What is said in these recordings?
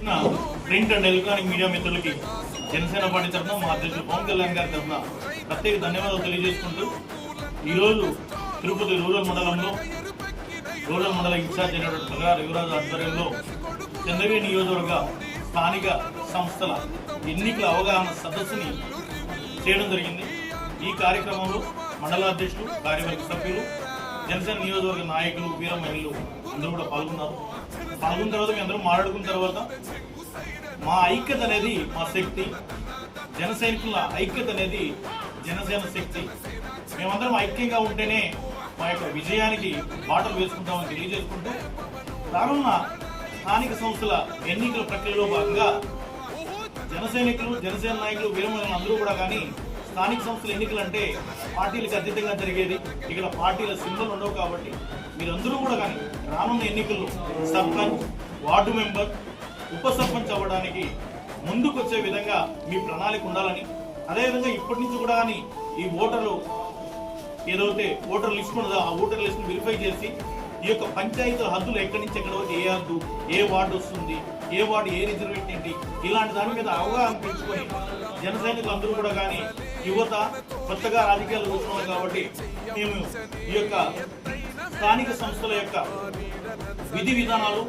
వీక్షిస్తున్న print and electronic media మిత్రులకి Janasena party తరఫున మా అధ్యక్షుడు పవన్ కళ్యాణ్ గారి తరఫున ప్రత్యేక ధన్యవాదాలు తెలియజేసుకుంటూ ఈరోజు తిరుపతి రూరల్ మండలంలో రూరల్ మండల ఇన్ఛార్జ్ అయినటువంటి బంగారు యువరాజు ఆధ్వర్యంలో చంద్రగిరి నియోజకవర్గ స్థానిక సంస్థల ఎన్నికల అవగాహన సదస్సుని చేయడం జరిగింది. ఈ కార్యక్రమంలో మండల అధ్యక్షులు కార్యవర్గ సభ్యులు జనసేన నియోజకవర్గ నాయకులు వీర మహిళలు అందరూ కూడా పాల్గొన్నారు. పాల్గొన్న తర్వాత మీ అందరూ మాట్లాడుకున్న తర్వాత మా ఐక్యత అనేది మా శక్తి. జన సైనికుల ఐక్యత అనేది జనసేన శక్తి. మేమందరం ఐక్యంగా ఉంటేనే మా యొక్క విజయానికి బాటలు వేసుకుంటామని తెలియజేసుకుంటూ రానున్న స్థానిక సంస్థల ఎన్నికల ప్రక్రియలో భాగంగా జన సైనికులు జనసేన నాయకులు వీరమహిళలు అందరూ కూడా కానీ స్థానిక సంస్థల ఎన్నికలు అంటే పార్టీలకు అతీతంగా జరిగేది. ఇక్కడ పార్టీల సింబల్ ఉండవు కాబట్టి మీరందరూ కూడా కానీ రానున్న ఎన్నికల్లో సర్పంచ్ వార్డు మెంబర్ ఉప సర్పంచ్ అవ్వడానికి ముందుకొచ్చే విధంగా మీ ప్రణాళిక ఉండాలని అదేవిధంగా ఇప్పటి నుంచి కూడా కానీ ఈ ఓటర్లు ఏదైతే ఓటర్ లిస్ట్ ఉన్నదో ఆ ఓటర్ లిస్ట్ను వెరిఫై చేసి ఈ యొక్క పంచాయతీల హద్దులు ఎక్కడి నుంచి ఎక్కడ వరకు ఏ హద్దు ఏ వార్డు వస్తుంది ఏ వార్డు ఏ రిజర్వేషన్ ఏంటి ఇలాంటి దాని మీద అవగాహన పెంచుకొని జన సైనికులు అందరూ కూడా కానీ యువత కొత్తగా రాజకీయాలు వస్తున్నాం కాబట్టి మేము ఈ యొక్క స్థానిక సంస్థల యొక్క విధి విధానాలు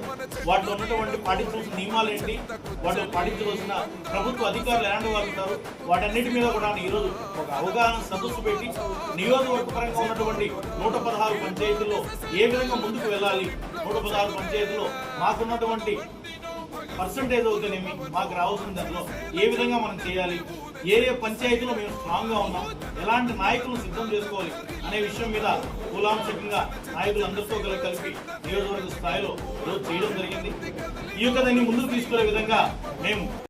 వాటిలో ఉన్నటువంటి పాటించవలసిన నియమాలు ఏంటి వాటిలో పాటించవలసిన ప్రభుత్వ అధికారులు ఎలాంటి వారు ఉంటారు వాటన్నిటి మీద కూడా ఈరోజు ఒక అవగాహన సదస్సు పెట్టి నియోజకవర్గ పరంగా ఉన్నటువంటి నూట పదహారు పంచాయతీల్లో ఏ విధంగా ముందుకు వెళ్ళాలి నూట పదహారు పంచాయతీల్లో మాకున్నటువంటి పర్సంటేజ్ అవుతేనేమి మాకు రావాల్సిన దాంట్లో ఏ విధంగా మనం చేయాలి? ఏ ఏ పంచాయతీలో మేము స్ట్రాంగ్గా ఉన్నాం? ఎలాంటి నాయకులను సిద్ధం చేసుకోవాలి? అనే విషయం మీద కులాంశకంగా నాయకులందరితో కలిపి కలిపి నియోజకవర్గ స్థాయిలో ఈరోజు చేయడం జరిగింది. ఈ యొక్క దాన్ని ముందుకు తీసుకునే విధంగా మేము